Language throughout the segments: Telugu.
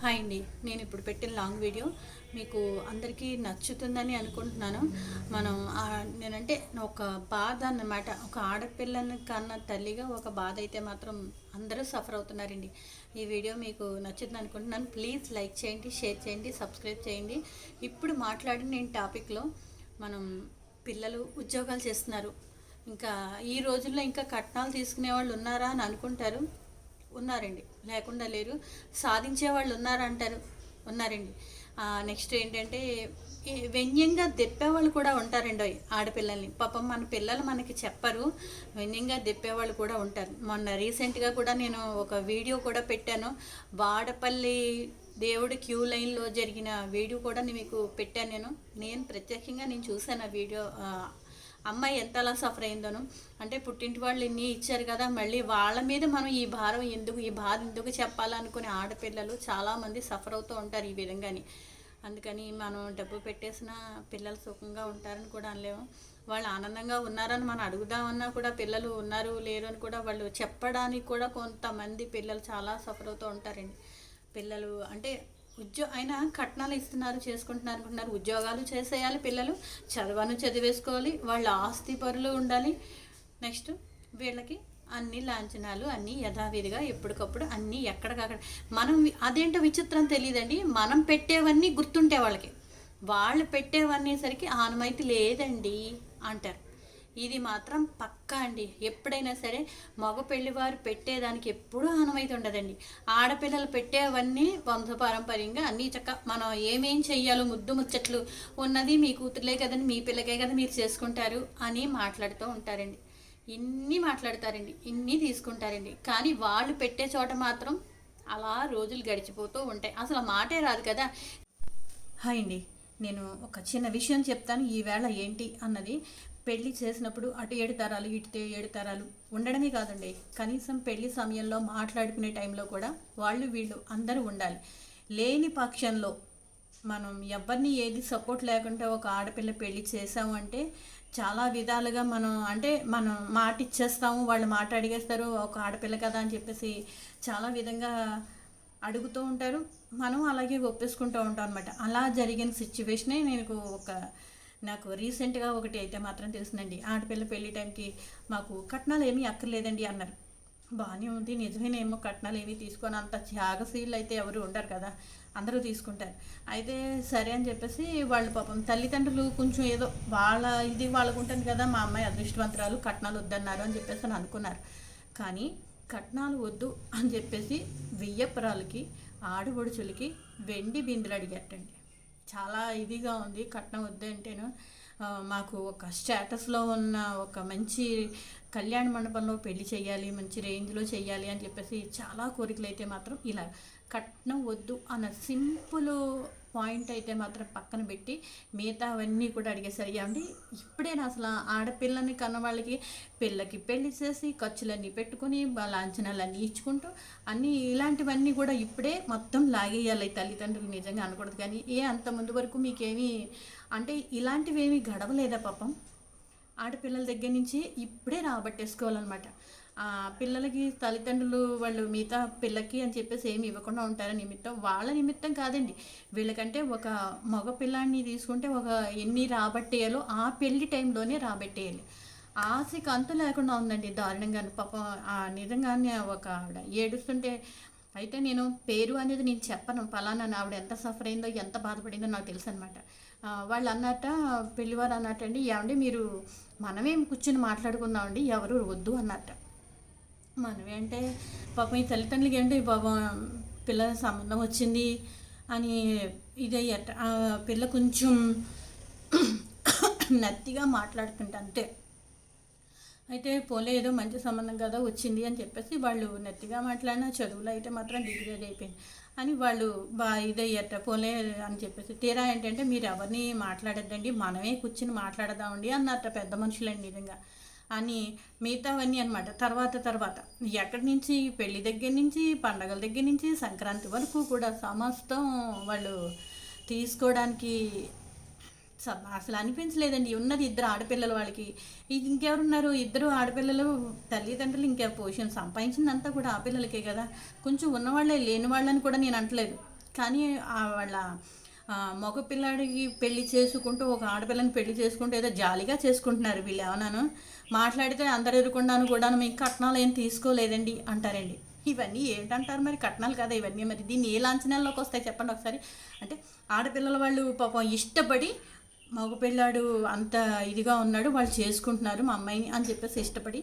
హాయ్ అండి. నేను ఇప్పుడు పెట్టిన లాంగ్ వీడియో మీకు అందరికీ నచ్చుతుందని అనుకుంటున్నాను. మనం నేనంటే ఒక బాధ అన్నమాట. ఒక ఆడపిల్లని కన్నా తల్లిగా ఒక బాధ అయితే మాత్రం అందరూ సఫర్ అవుతున్నారండి. ఈ వీడియో మీకు నచ్చుతుంది అనుకుంటున్నాను. ప్లీజ్ లైక్ చేయండి షేర్ చేయండి సబ్స్క్రైబ్ చేయండి. ఇప్పుడు మాట్లాడిన నేను టాపిక్లో మనం పిల్లలు ఉద్యోగాలు చేస్తున్నారు. ఇంకా ఈ రోజుల్లో ఇంకా కట్నాలు తీసుకునే వాళ్ళు ఉన్నారా అని అనుకుంటారు. ఉన్నారండి. లేకుండా లేరు. సాధించే వాళ్ళు ఉన్నారంటారు. ఉన్నారండి. నెక్స్ట్ ఏంటంటే వ్యంగ్యంగా దెప్పేవాళ్ళు కూడా ఉంటారండి ఆడపిల్లల్ని. పాపం మన పిల్లలు మనకి చెప్పరు. వ్యంగ్యంగా దెప్పేవాళ్ళు కూడా ఉంటారు. మొన్న రీసెంట్గా కూడా నేను ఒక వీడియో కూడా పెట్టాను. వాడపల్లి దేవుడి క్యూ లైన్లో జరిగిన వీడియో కూడా నేను మీకు పెట్టాను నేను. నేను ప్రత్యేకంగా నేను చూశాను ఆ వీడియో అమ్మాయి ఎంతలా సఫర్ అయిందోను. అంటే పుట్టింటి వాళ్ళు ఇన్ని ఇచ్చారు కదా మళ్ళీ వాళ్ళ మీద మనం ఈ భారం ఎందుకు ఈ బాధ ఎందుకు చెప్పాలనుకునే ఆడపిల్లలు చాలామంది సఫర్ అవుతూ ఉంటారు ఈ విధంగాని. అందుకని మనం డబ్బు పెట్టేసిన పిల్లలు సుఖంగా ఉంటారని కూడా అనలేము. వాళ్ళు ఆనందంగా ఉన్నారని మనం అడుగుదామన్నా కూడా పిల్లలు ఉన్నారు లేరు అని కూడా వాళ్ళు చెప్పడానికి కూడా కొంతమంది పిల్లలు చాలా సఫర్ అవుతూ ఉంటారండి. పిల్లలు అంటే ఉద్యో అయినా కట్నాలు ఇస్తున్నారు చేసుకుంటున్నారు అనుకుంటున్నారు. ఉద్యోగాలు చేసేయాలి పిల్లలు చదవను చదివేసుకోవాలి వాళ్ళ ఆస్తి పరులు ఉండాలి. నెక్స్ట్ వీళ్ళకి అన్ని లాంఛనాలు అన్నీ యథావిధిగా ఎప్పటికప్పుడు అన్నీ ఎక్కడికక్కడ మనం అదేంటో విచిత్రం తెలియదండి మనం పెట్టేవన్నీ గుర్తుంటే వాళ్ళకి. వాళ్ళు పెట్టేవన్నీ సరికి ఆనమైతే లేదండి అంటారు. ఇది మాత్రం పక్కా అండి. ఎప్పుడైనా సరే మగ పెళ్ళివారు పెట్టేదానికి ఎప్పుడూ ఆనమైతే ఉండదండి. ఆడపిల్లలు పెట్టేవన్నీ వంశపారంపర్యంగా అన్నీ చక్క మనం ఏమేం చెయ్యాలో ముద్దు ముచ్చట్లు ఉన్నది మీ కూతురులే కదండి మీ పిల్లకే కదా మీరు చేసుకుంటారు అని మాట్లాడుతూ ఉంటారండి. ఇన్ని మాట్లాడతారండి ఇన్ని తీసుకుంటారండి. కానీ వాళ్ళు పెట్టే చోట మాత్రం అలా రోజులు గడిచిపోతూ ఉంటాయి. అసలు మాటే రాదు కదా. హాయ్ అండి. నేను ఒక చిన్న విషయం చెప్తాను. ఈవేళ ఏంటి అన్నది పెళ్ళి చేసినప్పుడు అటు ఏడు తరాలు ఇటు ఏడు తరాలు ఉండడమే కాదండి. కనీసం పెళ్ళి సమయంలో మాట్లాడుకునే టైంలో కూడా వాళ్ళు వీళ్ళు అందరూ ఉండాలి. లేని పక్షంలో మనం ఎవరిని ఏది సపోర్ట్ లేకుండా ఒక ఆడపిల్ల పెళ్ళి చేసాము అంటే చాలా విధాలుగా మనం అంటే మనం మాట ఇచ్చేస్తాము వాళ్ళు మాట అడిగేస్తారు ఒక ఆడపిల్ల కదా అని చెప్పేసి చాలా విధంగా అడుగుతూ ఉంటారు. మనం అలాగే ఒప్పేసుకుంటూ ఉంటాం అనమాట అలా జరిగిన సిచ్యువేషనే నేను ఒక నాకు రీసెంట్గా ఒకటి అయితే మాత్రం తెలిసిందండి. ఆడపిల్ల పెళ్ళి టైంకి మాకు కట్నాలు ఏమీ అక్కర్లేదండి అన్నారు. బాగానే ఉంది నిజమేనేమో కట్నాలు ఏమీ తీసుకొని అంత త్యాగశీలు అయితే ఎవరు ఉండరు కదా అందరూ తీసుకుంటారు. అయితే సరే అని చెప్పేసి వాళ్ళు పాపం తల్లిదండ్రులు కొంచెం ఏదో వాళ్ళ ఇది వాళ్ళకు ఉంటుంది కదా మా అమ్మాయి అదృష్టవంతరాలు కట్నాలు వద్దన్నారు అని చెప్పేసి అని అనుకున్నారు. కానీ కట్నాలు వద్దు అని చెప్పేసి వెయ్యపురాలకి ఆడబొడుచులకి వెండి బిందులు అడిగట్టండి చాలా ఇదిగా ఉంది. కట్నం వద్దంటేను మాకు ఒక స్టేటస్లో ఉన్న ఒక మంచి కళ్యాణ మండపంలో పెళ్ళి చేయాలి మంచి రేంజ్లో చేయాలి అని చెప్పేసి చాలా కోరికలు అయితే మాత్రం ఇలా కట్నం వద్దు అన్న సింపుల్ పాయింట్ అయితే మాత్రం పక్కన పెట్టి మిగతా అవన్నీ కూడా అడిగేసరి ఏమండి ఇప్పుడేనా అసలు ఆడపిల్లని కన్న వాళ్ళకి పిల్లకి పెళ్ళి చేసి ఖర్చులన్నీ పెట్టుకొని లాంఛనాలన్నీ ఇచ్చుకుంటూ అన్నీ ఇలాంటివన్నీ కూడా ఇప్పుడే మొత్తం లాగేయాలి తల్లిదండ్రులు నిజంగా అనకూడదు. కానీ ఏ అంత ముందు వరకు మీకేమీ అంటే ఇలాంటివి ఏమీ గడవలేదా పాపం? ఆడపిల్లల దగ్గర నుంచి ఇప్పుడే రాబట్టేసుకోవాలన్నమాట. పిల్లలకి తల్లిదండ్రులు వాళ్ళు మిగతా పిల్లకి అని చెప్పేసి ఏమి ఇవ్వకుండా ఉంటారు. నిమిత్తం వాళ్ళ నిమిత్తం కాదండి. వీళ్ళకంటే ఒక మగ పిల్లాన్ని తీసుకుంటే ఒక ఎన్ని రాబట్టేయాలో ఆ పెళ్ళి టైంలోనే రాబట్టేయాలి. ఆశకి అంతు లేకుండా ఉందండి. దారుణంగా పాపం ఆ నిజంగానే ఒక ఆవిడ ఏడుస్తుంటే అయితే నేను పేరు అనేది నేను చెప్పను. ఫలానా ఆవిడ ఎంత సఫర్ అయిందో ఎంత బాధపడిందో నాకు తెలుసు అనమాట వాళ్ళు అన్నట్ట పెళ్ళివారు అన్నట్టండి ఏమండి మీరు మనమేం కూర్చుని మాట్లాడుకుందామండి? ఎవరు వద్దు అన్నట్ట. మనమే అంటే పాపం ఈ తల్లిదండ్రులకి ఏంటి పాపం పిల్ల సంబంధం వచ్చింది అని ఇది పిల్ల కొంచెం నత్తిగా మాట్లాడుతుంటే అంతే. అయితే పోలే ఏదో మంచి సంబంధం కదా వచ్చింది అని చెప్పేసి వాళ్ళు నెత్తిగా మాట్లాడిన చదువులో అయితే మాత్రం డిగ్రీ అది అయిపోయింది అని వాళ్ళు బా ఇదయ్యట పోలే అని చెప్పేసి. తీరా ఏంటంటే మీరు ఎవరిని మాట్లాడద్దండి మనమే కూర్చుని మాట్లాడదామండి అన్నట్ట పెద్ద మనుషులండి నిజంగా. అని మిగతావన్నీ అనమాట తర్వాత తర్వాత. ఎక్కడి నుంచి? పెళ్ళి దగ్గర నుంచి పండగల దగ్గర నుంచి సంక్రాంతి వరకు కూడా సమస్తం వాళ్ళు తీసుకోవడానికి అసలు అనిపించలేదండి. ఉన్నది ఇద్దరు ఆడపిల్లలు వాళ్ళకి. ఇది ఇంకెవరున్నారు? ఇద్దరు ఆడపిల్లలు తల్లిదండ్రులు ఇంకా పోషణ సంపాదించిందంతా కూడా ఆ పిల్లలకే కదా. కొంచెం ఉన్నవాళ్ళే లేని వాళ్ళని కూడా నేను అంటలేదు. కానీ ఆ వాళ్ళ మగపిల్లాడికి పెళ్ళి చేసుకుంటూ ఒక ఆడపిల్లని పెళ్ళి చేసుకుంటూ ఏదో జాలిగా చేసుకుంటున్నారు వీళ్ళు ఏమన్నాను మాట్లాడితే అందరు ఎదుర్కొన్నాను కూడా మీకు కట్నాలు ఏం తీసుకోలేదండి అంటారండి. ఇవన్నీ ఏంటంటారు మరి? కట్నాలు కదా ఇవన్నీ మరి. దీన్ని ఏ లాంఛనాల్లోకి వస్తాయి చెప్పండి ఒకసారి? అంటే ఆడపిల్లల వాళ్ళు పాపం ఇష్టపడి మగపిల్లాడు అంత ఇదిగా ఉన్నాడు వాళ్ళు చేసుకుంటున్నారు మా అమ్మాయిని అని చెప్పేసి ఇష్టపడి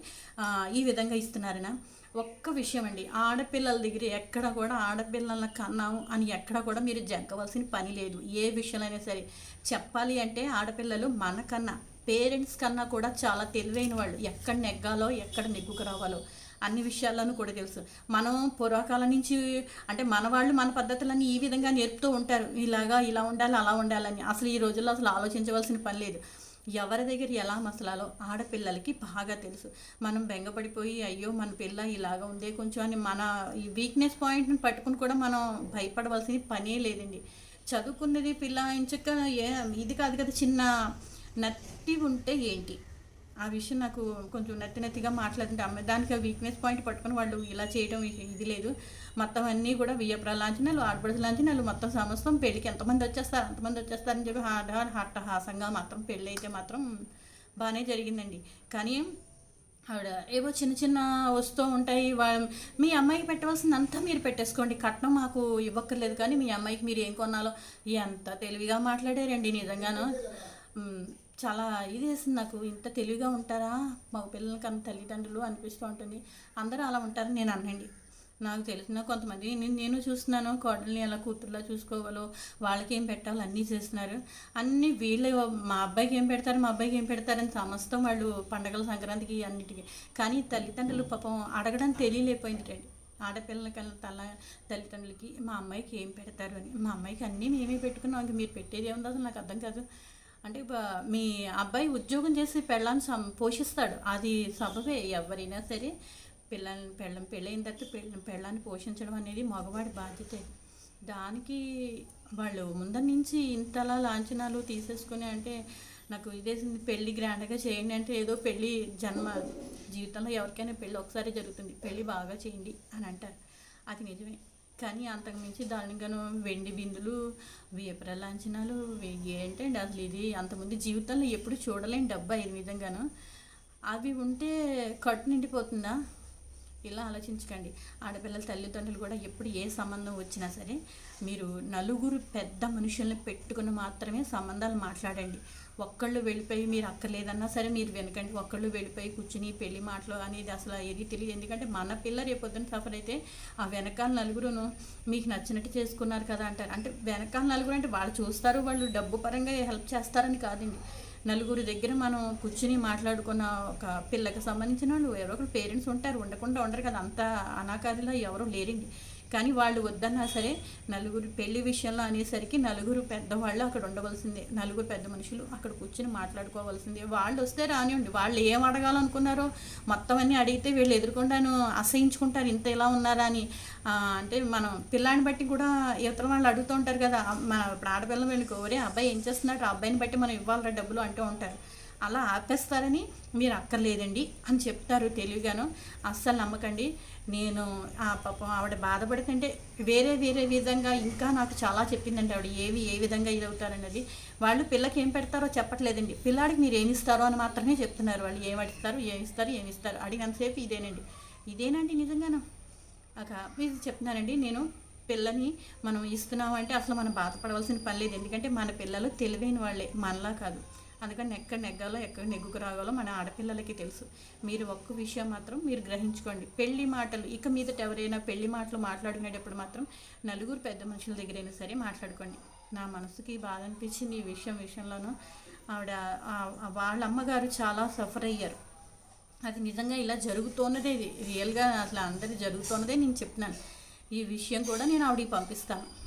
ఈ విధంగా ఇస్తున్నారనా? ఒక్క విషయం అండి ఆడపిల్లల దగ్గర ఎక్కడ కూడా ఆడపిల్లల కన్నాము అని ఎక్కడ కూడా మీరు జగ్గవలసిన పని లేదు. ఏ విషయంలో సరే. చెప్పాలి అంటే ఆడపిల్లలు మనకన్నా పేరెంట్స్ కన్నా కూడా చాలా తెలివైన వాళ్ళు. ఎక్కడ నెగ్గాలో ఎక్కడ నెగ్గుకు రావాలో అన్ని విషయాల్లోనూ కూడా తెలుసు. మనం పూర్వకాలం నుంచి అంటే మన వాళ్ళు మన పద్ధతులన్నీ ఈ విధంగా నేర్పుతూ ఉంటారు. ఇలాగా ఇలా ఉండాలి అలా ఉండాలని. అసలు ఈ రోజుల్లో అసలు ఆలోచించవలసిన పని లేదు. ఎవరి దగ్గర ఎలా మసలాలో ఆడపిల్లలకి బాగా తెలుసు. మనం బెంగపడిపోయి అయ్యో మన పిల్ల ఇలాగ ఉందే కొంచెం అని మన ఈ వీక్నెస్ పాయింట్ని పట్టుకుని కూడా మనం భయపడవలసిన పనే లేదండి. చదువుకున్నది పిల్ల ఇంచక్క ఏ ఇది కాదు కదా చిన్న నత్తి ఉంటే ఏంటి? ఆ విషయం నాకు కొంచెం నెత్తి నెత్తిగా మాట్లాడుతుంటే అమ్మాయి దానికి వీక్నెస్ పాయింట్ పట్టుకొని వాళ్ళు ఇలా చేయడం ఇది- లేదు. మొత్తం అన్నీ కూడా వియ్యపుర లాంఛనాలు ఆడపడుచు లాంఛనాలు మొత్తం సమస్తం పెళ్ళికి ఎంతమంది వచ్చేస్తారు అంతమంది వచ్చేస్తారని చెప్పి హాట్ హట్టహాసంగా మాత్రం పెళ్ళి అయితే మాత్రం బాగానే జరిగిందండి. కానీ ఆవిడ ఏవో చిన్న చిన్న వస్తూ ఉంటాయి. వా- మీ అమ్మాయికి పెట్టవలసిందంతా మీరు పెట్టేసుకోండి. కట్నం మాకు ఇవ్వక్కర్లేదు. కానీ మీ అమ్మాయికి మీరు ఏం కొనాలో ఎంత తెలివిగా మాట్లాడారండి నిజంగాను. చాలా ఇది వేసింది నాకు. ఇంత తెలివిగా ఉంటారా? మా పిల్లల కన్నా తల్లిదండ్రులు అనిపిస్తూ ఉంటుంది. అందరూ అలా ఉంటారని నేను అనండి నాకు తెలిసిన కొంతమంది నేను నేను చూస్తున్నాను కోడల్ని ఎలా కూతుర్లా చూసుకోవాలో వాళ్ళకి ఏం పెట్టాలో అన్నీ చేస్తున్నారు. అన్నీ వీళ్ళు మా అబ్బాయికి ఏం పెడతారు మా అబ్బాయికి ఏం పెడతారని సమస్తం వాళ్ళు పండగల సంక్రాంతికి అన్నిటికీ. కానీ తల్లిదండ్రులు పాపం అడగడం తెలియలేకపోయింది రండి ఆడపిల్లలకి తల తల్లిదండ్రులకి మా అమ్మాయికి ఏం పెడతారు అని. మా అమ్మాయికి అన్నీ మేమే పెట్టుకున్నాం. ఇంక మీరు పెట్టేది ఏముందో అసలు నాకు అర్థం కాదు. అంటే మీ అబ్బాయి ఉద్యోగం చేసి పెళ్ళాన్ని సం పోషిస్తాడు. అది సబబే ఎవరైనా సరే పిల్లల్ని పెళ్ళం పెళ్ళైన తర్వాత పెళ్ళ పెళ్ళాన్ని పోషించడం అనేది మగవాడి బాధ్యత. దానికి వాళ్ళు ముందర నుంచి ఇంతలా లాంఛనాలు తీసేసుకుని అంటే నాకు ఇదేసింది పెళ్ళి గ్రాండ్గా చేయండి అంటే ఏదో పెళ్ళి జన్మ జీవితంలో ఎవరికైనా పెళ్ళి ఒకసారి జరుగుతుంది. పెళ్ళి బాగా చేయండి అని అంటారు. అది నిజమే. కానీ అంతకుమించి దానిగాను వెండి బిందులు వేపర లాంఛనాలు ఏంటండి అసలు ఇది అంతమంది జీవితంలో ఎప్పుడు చూడలేని డబ్బా ఈ విధంగాను. అవి ఉంటే కట్టు నిండిపోతుందా? ఇలా ఆలోచించకండి. ఆడపిల్లల తల్లిదండ్రులు కూడా ఎప్పుడు ఏ సంబంధం వచ్చినా సరే మీరు నలుగురు పెద్ద మనుషుల్ని పెట్టుకుని మాత్రమే సంబంధాలు మాట్లాడండి. ఒక్కళ్ళు వెళ్ళిపోయి మీరు అక్కర్లేదన్నా సరే మీరు వెనకండి. ఒక్కళ్ళు వెళ్ళిపోయి కూర్చుని పెళ్ళి మాటలు అనేది అసలు ఏది తెలియదు. ఎందుకంటే మన పిల్ల రేపొద్దున సఫర్ అయితే ఆ వెనకాల నలుగురును మీకు నచ్చినట్టు చేసుకున్నారు కదా అంటారు. అంటే వెనకాల నలుగురు అంటే వాళ్ళు చూస్తారు వాళ్ళు డబ్బు పరంగా హెల్ప్ చేస్తారని కాదండి. నలుగురు దగ్గర మనం కూర్చుని మాట్లాడుకున్న ఒక పిల్లకి సంబంధించిన వాళ్ళు ఎవరో ఒకరు పేరెంట్స్ ఉంటారు ఉండకుండా ఉండరు కదా. అంత అనాకారిలో ఎవరు లేరండి. కానీ వాళ్ళు వద్దన్నా సరే నలుగురు పెళ్ళి విషయంలో అనేసరికి నలుగురు పెద్దవాళ్ళు అక్కడ ఉండవలసిందే. నలుగురు పెద్ద మనుషులు అక్కడ కూర్చుని మాట్లాడుకోవాల్సిందే. వాళ్ళు వస్తే రానివ్వండి. వాళ్ళు ఏం అడగాలనుకున్నారో మొత్తం అన్నీ అడిగితే వీళ్ళు ఎదుర్కొంటాను అసహించుకుంటారు. ఇంత ఇలా ఉన్నారా అని అంటే మనం పిల్లాన్ని బట్టి కూడా ఇతర వాళ్ళు అడుగుతూ ఉంటారు కదా. మన ఇప్పుడు ఆడపిల్ల వెళ్ళి కోరే అబ్బాయి ఏం చేస్తున్నాడు? ఆ అబ్బాయిని బట్టి మనం ఇవ్వాలరా డబ్బులు అంటూ ఉంటారు. అలా ఆపేస్తారని మీరు అక్కర్లేదండి అని చెప్తారు తెలివిగాను. అస్సలు నమ్మకండి. నేను ఆ పాపం ఆవిడ బాధపడుతుంటే వేరే వేరే విధంగా ఇంకా నాకు చాలా చెప్పిందండి ఆవిడ. ఏవి ఏ విధంగా ఇది అవుతారన్నది వాళ్ళు పిల్లకి ఏం పెడతారో చెప్పట్లేదండి. పిల్లాడికి మీరు ఏమి ఇస్తారో అని మాత్రమే చెప్తున్నారు వాళ్ళు. ఏం అడుగుతారు ఏమి ఇస్తారు. ఇస్తారు అడిగినంతసేపు ఇదేనండి. ఇదేనండి నిజంగాను. ఒక ఇది చెప్తున్నానండి. నేను పిల్లని మనం ఇస్తున్నామంటే అసలు మనం బాధపడవలసిన పని లేదు. ఎందుకంటే మన పిల్లలు తెలివైన వాళ్ళే. మనలా కాదు. అందుకని ఎక్కడ నెగ్గాలో ఎక్కడ నెగ్గుకు రాగాలో మన ఆడపిల్లలకి తెలుసు. మీరు ఒక్క విషయం మాత్రం మీరు గ్రహించుకోండి. పెళ్ళి మాటలు ఇక మీదట ఎవరైనా పెళ్ళి మాటలు మాట్లాడుకునేటప్పుడు మాత్రం నలుగురు పెద్ద మనుషుల దగ్గరైనా సరే మాట్లాడుకోండి. నా మనసుకి బాధ అనిపించింది ఈ విషయం విషయంలోనూ. ఆవిడ వాళ్ళ అమ్మగారు చాలా సఫర్ అయ్యారు. అది నిజంగా ఇలా జరుగుతున్నదే ఇది రియల్గా అసలు అందరి జరుగుతున్నదే నేను చెప్తున్నాను. ఈ విషయం కూడా నేను ఆవిడకి పంపిస్తాను.